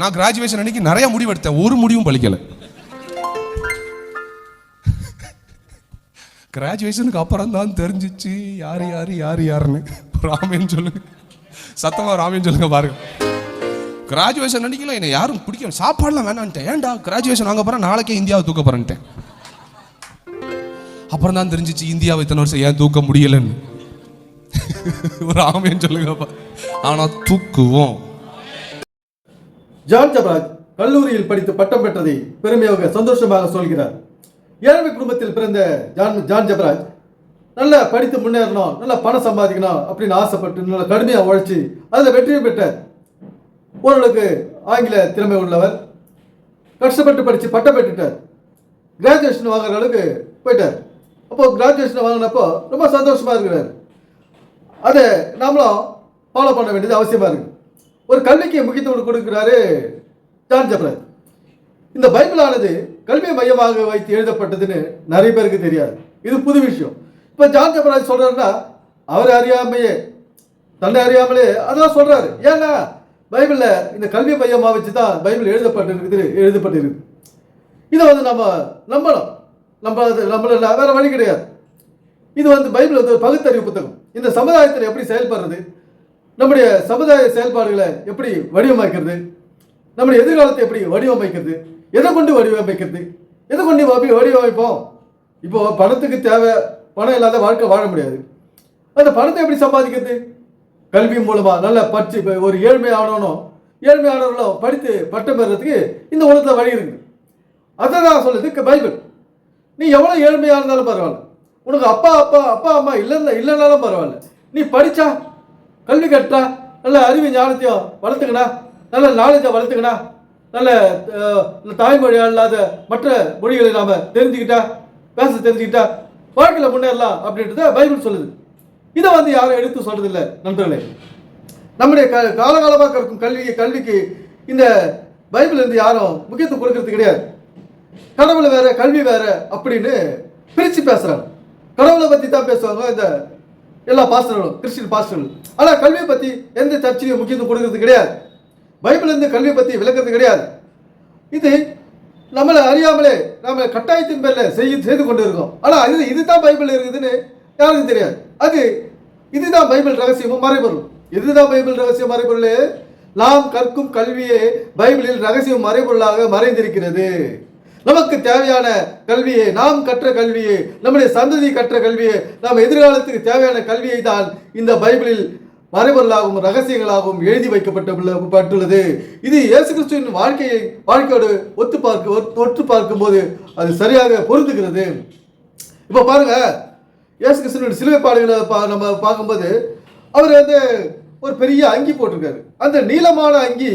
நான் கிராஜுவேஷன் அன்னைக்கு நிறைய முடிவு எடுத்தேன் ஒரு முடிவும் பலிக்கல. கிராஜுவேஷனுக்கு அப்புறம் தான் தெரிஞ்சிச்சு. யார் யார் யார் யாருன்னு. ராமேன்னு சொல்லுங்க. சத்தமாக ராமேன்னு சொல்லுங்க பாருங்க. கிராஜுவேஷன் அன்னைக்குலாம் என்னை யாரும் பிடிக்கல. சாப்பாடுலாம் வேணான்ட்டேன். ஏன்டா கிராஜுவேஷன் வாங்க போகிறேன் நாளைக்கே இந்தியாவை தூக்க போறேன்ட்டேன். அப்புறம் தான் தெரிஞ்சிச்சு இந்தியாவை இத்தனை வருஷம் ஏன் தூக்க முடியலன்னு. ஒரு ஆமேன்னு சொல்லுங்கப்பா. ஆனால் தூக்குவோம். ஜான் ஜபராஜ் கல்லூரியில் படித்து பட்டம் பெற்றதை பெருமையாக சந்தோஷமாக சொல்கிறார். ஏழ்மை குடும்பத்தில் பிறந்த ஜான் ஜான் ஜபராஜ் நல்லா படித்து முன்னேறணும் நல்லா பணம் சம்பாதிக்கணும் அப்படின்னு ஆசைப்பட்டு நல்லா கடுமையாக உழைச்சி அதில் வெற்றியும் பெற்றார் ஓரளவுக்கு ஆங்கில திறமை உள்ளவர். கஷ்டப்பட்டு படித்து பட்டம் பெற்றுட்டார். கிராஜுவேஷன் வாங்குற அளவுக்கு போயிட்டார். அப்போது கிராஜுவேஷன் வாங்கினப்போ ரொம்ப சந்தோஷமாக இருக்கிறார். அதை நாமளும் ஃபாலோ பண்ண வேண்டியது அவசியமாக இருக்குது ஒரு கல்விக்கு முக்கியத்துவம் கொடுக்கிறாரு ஜான் ஜப்ராஜ் இந்த பைபிளானது கல்வி மையமாக வைத்து எழுதப்பட்டதுன்னு நிறைய பேருக்கு தெரியாது. இது புது விஷயம். இப்போ ஜான் ஜப்ராஜ் சொல்றாருன்னா அவர் அறியாமையே தன்னை அறியாமலே அதான் சொல்றாரு. ஏன்னா பைபிளில் இந்த கல்வி மையமாக வச்சு தான் பைபிள் எழுதப்பட்டிருக்குது எழுதப்பட்டிருக்கு இதை வந்து நம்ம நம்பணும். நம்ம நம்மள வேற வழி கிடையாது. இது வந்து பைபிள் வந்து பகுத்தறிவு புத்தகம். இந்த சமுதாயத்தில் எப்படி செயல்படுறது? நம்முடைய சமுதாய செயல்பாடுகளை எப்படி வடிவமைக்கிறது? நம்முடைய எதிர்காலத்தை எப்படி வடிவமைக்கிறது? எதை கொண்டு வடிவமைக்கிறது? எதை கொண்டு வடி- வடிவமைப்போம்? இப்போ பணத்துக்கு தேவை பணம் இல்லாத வாழ்க்கை வாழ முடியாது. அந்த பணத்தை எப்படி சம்பாதிக்கிறது? கல்வி மூலமா நல்ல படிச்சு ஒரு ஏழ்மை ஆனவனும் ஏழ்மை ஆனவர்களும் படித்து பட்டம் பெறுறதுக்கு இந்த உலகத்தில் வழி இருக்கு. அதை நான் சொல்லுது பைபிள். நீ எவ்வளோ ஏழ்மையாக இருந்தாலும் பரவாயில்ல. உனக்கு அப்பா அப்பா அப்பா அம்மா இல்லைன்னா இல்லைனாலும் பரவாயில்ல. நீ படிச்சா கல்வி கற்றா நல்ல அறிவு ஞானத்தையும் வளர்த்துக்கணா. நல்ல நாலேஜை வளர்த்துக்கணா. நல்ல அஹ், இல்லாத மற்ற மொழிகளை நாம் தெரிஞ்சுக்கிட்டா பேச தெரிஞ்சுக்கிட்டா வாழ்க்கையில் முன்னேறலாம் அப்படின்றத பைபிள் சொல்லுது. இதை வந்து யாரும் எடுத்து சொல்றதில்லை நண்பர்களே. நம்முடைய க காலகாலமாக இருக்கும் கல்வி கல்விக்கு இந்த பைபிள் இருந்து யாரும் முக்கியத்துவம் கொடுக்கறது கிடையாது. கடவுள் வேற கல்வி வேற அப்படின்னு பிரித்து பேசுகிறாங்க கடவுளை பற்றி தான் பேசுவாங்க. இந்த எல்லா பாஸ்டர்களும் கிறிஸ்டின் பாஸ்டர்களும். ஆனால் கல்வியை பற்றி எந்த சர்ச்சையும் முக்கியத்துவம் கொடுக்கறது கிடையாது. பைபிள் இருந்து கல்வியை பற்றி விளக்கிறது கிடையாது. இது நம்மளை அறியாமலே நம்ம கட்டாயத்தின் பேரில் செய்ய செய்து கொண்டு இருக்கோம். ஆனால் இது இதுதான் பைபிள் இருக்குதுன்னு யாருக்கும் தெரியாது. அது இதுதான் பைபிள் ரகசியமும் மறைபொருள். இதுதான் பைபிள் ரகசியம் மறைபொருள். நாம் கற்கும் கல்வியே பைபிளில் ரகசியம் மறைபொருளாக மறைந்திருக்கிறது. நமக்கு தேவையான கல்வியை நாம் கற்ற கல்வியை நம்முடைய சந்ததி கற்ற கல்வியை நாம் எதிர்காலத்துக்கு தேவையான கல்வியை தான் இந்த பைபிளில் மறைபொருளாகவும் ரகசியங்களாகவும் எழுதி வைக்கப்பட்டுள்ள பட்டுள்ளது. இது இயேசு கிறிஸ்துவின் வாழ்க்கையை வாழ்க்கையோடு ஒத்து பார்க்க ஒற்று ஒத்து பார்க்கும்போது அது சரியாக பொருந்துகிறது. இப்போ பாருங்க இயேசு கிறிஸ்துவின் சிலுவை பாடுகளை பா நம்ம பார்க்கும்போது அவர் வந்து ஒரு பெரிய அங்கி போட்டிருக்காரு. அந்த நீளமான அங்கி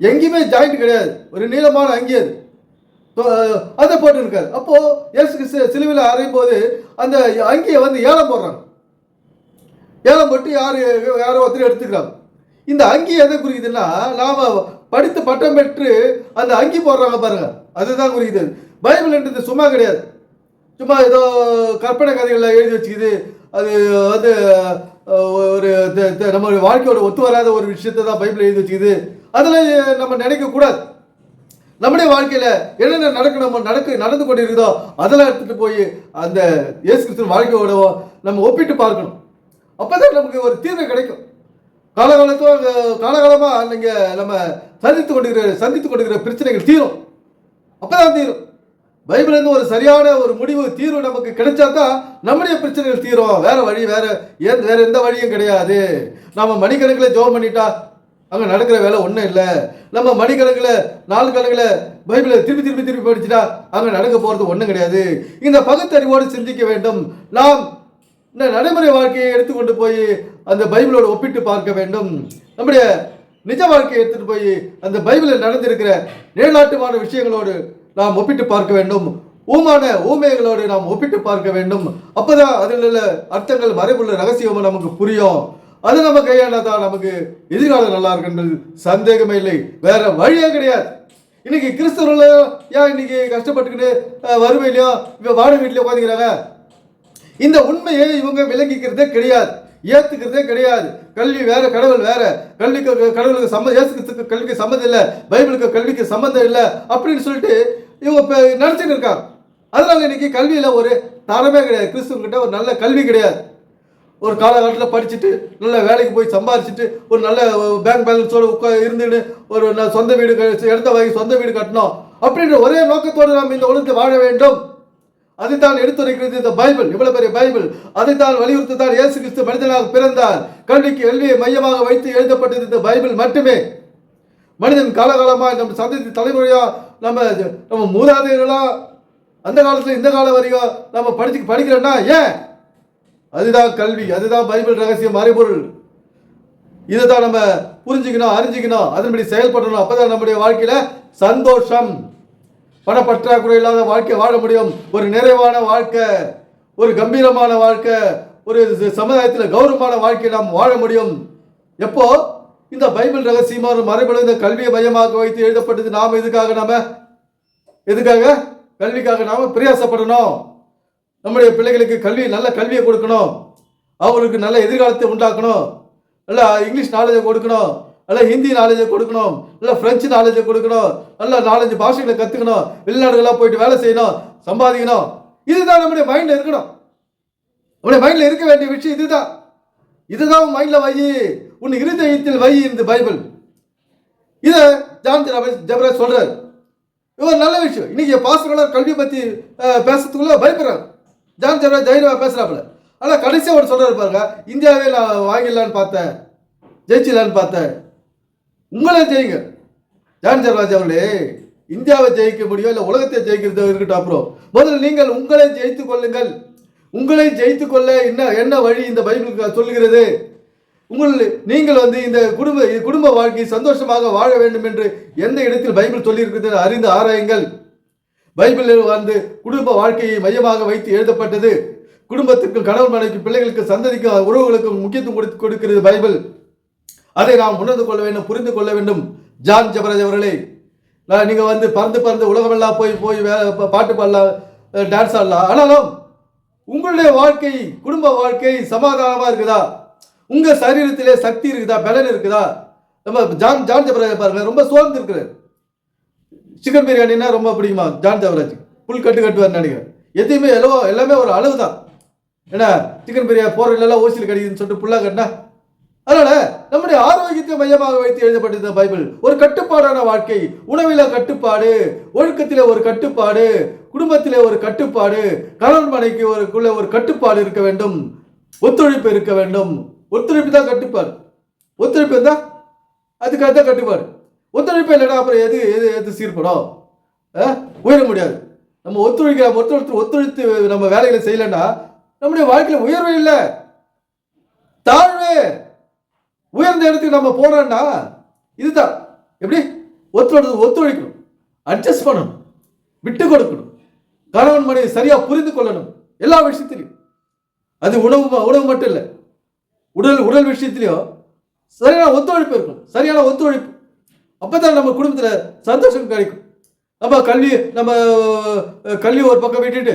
எங்கேயுமே ஜாயிண்ட் கிடையாது. ஒரு நீளமான அங்கி அது. இப்போ, அதை போட்டுருக்காரு. அப்போ இயேசு கிறிஸ்து சிலுவையில் அறையும் போது அந்த அங்கியை வந்து ஏலம் போடுறாங்க. ஏலம் போட்டு யார் யாரோ ஒருத்தர் எடுத்துக்கிறாங்க. இந்த அங்கி எதை குறிக்குதுன்னா நாம படித்து பட்டம் பெற்று அந்த அங்கி போடுறாங்க பாருங்க. அதுதான் குறிக்குது. பைபிள்ன்றது சும்மா கிடையாது. சும்மா ஏதோ கற்பனை கதைகளில் எழுதி வச்சுக்குது. அது வந்து ஒரு த- நம்ம வாழ்க்கையோட ஒத்து வராத ஒரு விஷயத்தை தான் பைபிள் எழுதி வச்சுக்குது. அதில் நம்ம நினைக்கக்கூடாது. நம்முடைய வாழ்க்கையில என்னென்ன நடக்கணுமோ நடக்க நடந்து கொண்டிருக்குதோ அதெல்லாம் எடுத்துட்டு போய் அந்த இயேசு கிறிஸ்து வாழ்க்கையோட நம்ம ஒப்பிட்டு பார்க்கணும். அப்பதான் நமக்கு ஒரு தீர்வு கிடைக்கும். காலகாலத்தோ காலகாலமா நீங்க நம்ம சந்தித்து கொண்டிருக்கிற சந்தித்து கொண்டிருக்கிற பிரச்சனைகள் தீரும். அப்பதான் தீரும். பைபிள்லேருந்து ஒரு சரியான ஒரு முடிவு தீர்வு நமக்கு கிடைச்சா தான் நம்முடைய பிரச்சனைகள் தீரும். வேற வழி வேற ஏன் வேற எந்த வழியும் கிடையாது. நாம மணிக்கணக்கில் ஜோம் பண்ணிட்டா அங்கே நடக்கிற வேலை ஒன்றும் இல்லை. நம்ம மணிக்கணக்கில் நாலு கணக்கில் பைபிளை திருப்பி திருப்பி திருப்பி படிச்சுட்டா அங்கே நடக்க போகிறது ஒன்றும் கிடையாது. இந்த பகுத்தறிவோடு சிந்திக்க வேண்டும். நாம் இந்த நடைமுறை வாழ்க்கையை எடுத்துக்கொண்டு போய் அந்த பைபிளோடு ஒப்பிட்டு பார்க்க வேண்டும். நம்முடைய நிஜ வாழ்க்கையை எடுத்துகிட்டு போய் அந்த பைபிளில் நடந்திருக்கிற நிழலாட்டமான விஷயங்களோடு நாம் ஒப்பிட்டு பார்க்க வேண்டும். ஊமான ஊமைகளோடு நாம் ஒப்பிட்டு பார்க்க வேண்டும். அப்போதான் அதில் உள்ள அர்த்தங்கள் மறைவுள்ள ரகசியமும் நமக்கு புரியும். அது நம்ம கையாண்டாதான் நமக்கு எதிர்காலம் நல்லா இருக்குன்றது சந்தேகமே இல்லை. வேற வழியே கிடையாது. இன்னைக்கு கிறிஸ்தவர்கள் ஏன் இன்னைக்கு கஷ்டப்பட்டுக்கிட்டு வறுமையிலையும் இப்போ வாடகை வீட்லயோ உட்காந்துக்கிறாங்க இந்த உண்மையை இவங்க விளங்கிக்கிறதே கிடையாது. ஏத்துக்கிறதே கிடையாது. கல்வி வேற கடவுள் வேற. கல்விக்கு கடவுளுக்கு சம்ம இயேசு கல்விக்கு சம்மந்தம் இல்லை. பைபிளுக்கு கல்விக்கு சம்மந்தம் இல்லை அப்படின்னு சொல்லிட்டு இவங்க இப்போ நினச்சிட்டு இருக்காங்க. அதனால இன்னைக்கு கல்வியில ஒரு தரமே கிடையாது. கிறிஸ்துவங்கிட்ட ஒரு நல்ல கல்வி கிடையாது. ஒரு காலகட்டத்தில் படிச்சுட்டு நல்ல வேலைக்கு போய் சம்பாரிச்சுட்டு ஒரு நல்ல பேங்க் பேலன்ஸோட உட்கா இருந்துட்டு ஒரு சொந்த வீடு எடுத்த இடத்த வாங்கி சொந்த வீடு கட்டணும் அப்படின்ற ஒரே நோக்கத்தோடு நாம் இந்த உலகத்தை வாழ வேண்டும். அதைத்தான் எடுத்துரைக்கிறது இந்த பைபிள். இவ்வளவு பெரிய பைபிள். அதைத்தான் வலியுறுத்தி தான் இயேசு கிறிஸ்து மனிதனாக பிறந்தார். கல்விக்கு கல்வியை மையமாக வைத்து எழுதப்பட்டது இந்த பைபிள் மட்டுமே. மனிதன் காலகாலமாக நம்ம சந்ததி தலைமுறையா நம்ம நம்ம மூதாதையர்களா அந்த காலத்துல இந்த காலம் வரைக்கும் நம்ம படிச்சு படிக்கிறோம்னா ஏன்? அதுதான் கல்வி அதுதான் பைபிள் ரகசியம் மறைபொருள் இதை தான் நம்ம புரிஞ்சுக்கணும் அறிஞ்சிக்கணும் அதன்படி செயல்படணும். அப்பதான் நம்முடைய வாழ்க்கையில சந்தோஷம் பணப்பற்றாக்குறை இல்லாத வாழ்க்கை வாழ முடியும். ஒரு நிறைவான வாழ்க்கை ஒரு கம்பீரமான வாழ்க்கை ஒரு சமுதாயத்தில் கௌரவமான வாழ்க்கை நாம் வாழ முடியும். எப்போ? இந்த பைபிள் ரகசியமா ஒரு மறைபொருள் இந்த கல்வியை மையமாக வைத்து எழுதப்பட்டது. நாம் எதுக்காக நாம? எதுக்காக? கல்விக்காக நாம பிரயாசப்படணும். நம்முடைய பிள்ளைகளுக்கு கல்வி நல்ல கல்வியை கொடுக்கணும். அவங்களுக்கு நல்ல எதிர்காலத்தை உண்டாக்கணும். நல்ல இங்கிலீஷ் நாலேஜை கொடுக்கணும். நல்ல ஹிந்தி நாலேஜை கொடுக்கணும். நல்ல ஃப்ரெஞ்சு நாலேஜை கொடுக்கணும். நல்ல நாலஞ்சு பாஷைகளை கற்றுக்கணும் வெளிநாடுகளாக போயிட்டு வேலை செய்யணும். சம்பாதிக்கணும். இதுதான் நம்முடைய மைண்டில் இருக்கணும். நம்முடைய மைண்டில் இருக்க வேண்டிய விஷயம் இதுதான். இதுதான் உன் மைண்டில் வை. உன் இருதயத்தில் வை இந்த பைபிள். இதை ஜான் ஜபராஜ் சொல்கிறார் சொல்றாரு. இது ஒரு நல்ல விஷயம். இன்னைக்கு பாஸ்டர்களாக கல்வி பற்றி பேசுறதுக்குள்ள பயப்படுறாரு ஜான் ஜெப்ரா தைரியமாக பேசுகிறாப்புல ஆனால் கடைசியாக ஒரு சொல்றாரு பாருங்க இந்தியாவே நான் வாங்கிடலான்னு பார்த்தேன் ஜெயிச்சிடலான்னு பார்த்தேன். உங்களே ஜெயிங்க. ஜான் ஜெப்ராஜ் அவர்களே இந்தியாவை ஜெயிக்க முடியும்? இல்லை உலகத்தை ஜெயிக்கிறது இருக்கட்டும் அப்புறம். முதல்ல நீங்கள் உங்களை ஜெயித்துக் கொள்ளுங்கள். உங்களை ஜெயித்து கொள்ள என்ன என்ன வழி இந்த பைபிள் சொல்லுகிறது? உங்கள் நீங்கள் வந்து இந்த குடும்ப குடும்ப வாழ்க்கை சந்தோஷமாக வாழ வேண்டும் என்று எந்த இடத்தில் பைபிள் சொல்லியிருக்கிறது அறிந்து ஆராயுங்கள். பைபிளில் வந்து குடும்ப வாழ்க்கையை மையமாக வைத்து எழுதப்பட்டது. குடும்பத்திற்கு கணவன் மனைவிக்கு பிள்ளைகளுக்கு சந்ததிக்கு உறவுகளுக்கு முக்கியத்துவம் கொடுத்து கொடுக்கிறது பைபிள். அதை நாம் உணர்ந்து கொள்ள வேண்டும் புரிந்து கொள்ள வேண்டும். ஜான் ஜபராஜ் அவர்களே நான் நீங்க வந்து பறந்து பறந்து உலகமெல்லாம் போய் போய் வே- பாட்டு பாடலாம் டான்ஸ் ஆடலாம். ஆனாலும் உங்களுடைய வாழ்க்கை குடும்ப வாழ்க்கை சமாதானமா இருக்குதா? உங்க சரீரத்திலே சக்தி இருக்குதா? பலன் இருக்குதா? நம்ம ஜான் ஜான் ஜபராஜ் பாருங்க ரொம்ப சோர்ந்து இருக்கிறார் சிக்கன் பிரியாணினா ரொம்ப பிடிக்குமா? ஜான் தேவராஜ் புல் கட்டு கட்டுவார் நினைக்கிறேன். எதையுமே எல்லோ எல்லாமே ஒரு அளவு தான். ஏன்னா சிக்கன் பிரியாணி போற எல்லாம் ஓசியில் கிடைக்குதுன்னு சொல்லிட்டு புல்லா கட்டினா அதனால நம்முடைய ஆரோக்கியத்தை மையமாக வைத்து எழுதப்பட்டிருந்த பைபிள் ஒரு கட்டுப்பாடான வாழ்க்கை. உணவில கட்டுப்பாடு ஒழுக்கத்தில் ஒரு கட்டுப்பாடு குடும்பத்திலே ஒரு கட்டுப்பாடு கணவன் மனைக்கு ஒருக்குள்ள ஒரு கட்டுப்பாடு இருக்க வேண்டும். ஒத்துழைப்பு இருக்க வேண்டும். ஒத்துழைப்பு தான் கட்டுப்பாடு. ஒத்துழைப்பு இருந்தா அதுக்காக தான் கட்டுப்பாடு. ஒத்துழைப்பு இல்லைன்னா அப்புறம் எது எது எது சீர்படும்? ஆ? உயர முடியாது. நம்ம ஒத்துழைக்க ஒத்துழைத்து ஒத்துழைத்து நம்ம வேலைகளை செய்யலைன்னா நம்முடைய வாழ்க்கையில் உயர்வு இல்லை. தாழ்வு. உயர்ந்த இடத்துக்கு நம்ம போனோம்னா இதுதான். எப்படி? ஒத்துழைத்து ஒத்துழைக்கணும். அட்ஜஸ்ட் பண்ணணும். விட்டு கொடுக்கணும். கணவன் மனைவி சரியாக புரிந்து கொள்ளணும். எல்லா விஷயத்திலையும். அது உணவு ம- உணவு மட்டும் இல்லை. உடல் உடல் விஷயத்திலையும் சரியான ஒத்துழைப்பு இருக்கணும். சரியான ஒத்துழைப்பு. அப்பதான் நம்ம குடும்பத்தில் சந்தோஷம் கிடைக்கும். நம்ம கல்வி நம்ம கல்வி ஒரு பக்கம் விட்டுட்டு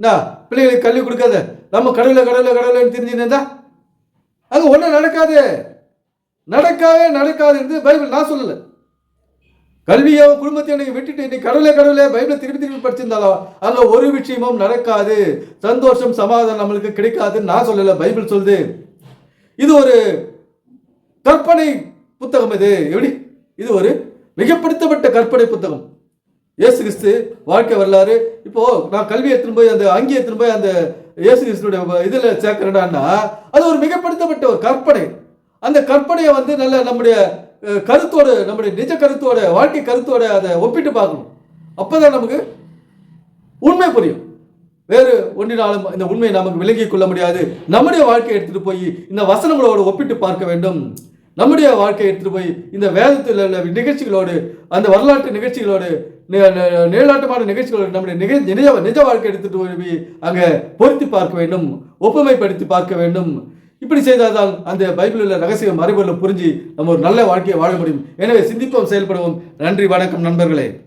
என்ன பிள்ளைகளுக்கு கல்வி கொடுக்காத நம்ம கடவுளை கடவுளை கடவுளைன்னு தெரிஞ்சுன்னு அது ஒன்றும் நடக்காது. நடக்காவே நடக்காதுன்னு பைபிள் நான் சொல்லலை. கல்வியோ குடும்பத்தையும் எனக்கு விட்டுட்டு நீ கடவுளே கடவுளே பைபிளை திருப்பி திருப்பி படிச்சிருந்தாலும் அதில் ஒரு விஷயமும் நடக்காது. சந்தோஷம் சமாதானம் நம்மளுக்கு கிடைக்காதுன்னு நான் சொல்லலை. பைபிள் சொல்லுது. இது ஒரு கற்பனை புத்தகம் இது. எப்படி? இது ஒரு மிகப்படுத்தப்பட்ட கற்பனை புத்தகம். இயேசு கிறிஸ்து வாழ்க்கை வரலாறு. இப்போ நான் கல்வி எடுத்துன்னு போய் அந்த அங்கி எடுத்துன்னு போய் அந்த இயேசு கிறிஸ்துடைய இதில் சேர்க்கிறேன்னா அது ஒரு மிகப்படுத்தப்பட்ட ஒரு கற்பனை. அந்த கற்பனையை வந்து நல்ல நம்முடைய கருத்தோடு நம்முடைய நிஜ கருத்தோட வாழ்க்கை கருத்தோட அதை ஒப்பிட்டு பார்க்கணும். அப்போதான் நமக்கு உண்மை புரியும். வேறு ஒன்றினாலும் இந்த உண்மையை நமக்கு விளங்கிக் கொள்ள முடியாது. நம்முடைய வாழ்க்கையை எடுத்துட்டு போய் இந்த வசனங்களோடு ஒப்பிட்டு பார்க்க வேண்டும். நம்முடைய வாழ்க்கையை எடுத்துகிட்டு போய் இந்த வேதத்தில் உள்ள நிகழ்ச்சிகளோடு அந்த வரலாற்று நிகழ்ச்சிகளோடு நி- நிழலாட்டமான நிகழ்ச்சிகளோடு நம்முடைய நிக நிஜ நிஜ வாழ்க்கை எடுத்துட்டு போய் அங்கே பொருத்தி பார்க்க வேண்டும் ஒப்புமைப்படுத்தி பார்க்க வேண்டும். இப்படி செய்தால்தான் அந்த பைபிளில் உள்ள ரகசிய மறைபொருளை புரிஞ்சு நம்ம ஒரு நல்ல வாழ்க்கையை வாழ முடியும். எனவே சிந்திப்போம் செயல்படுவோம். நன்றி வணக்கம் நண்பர்களே.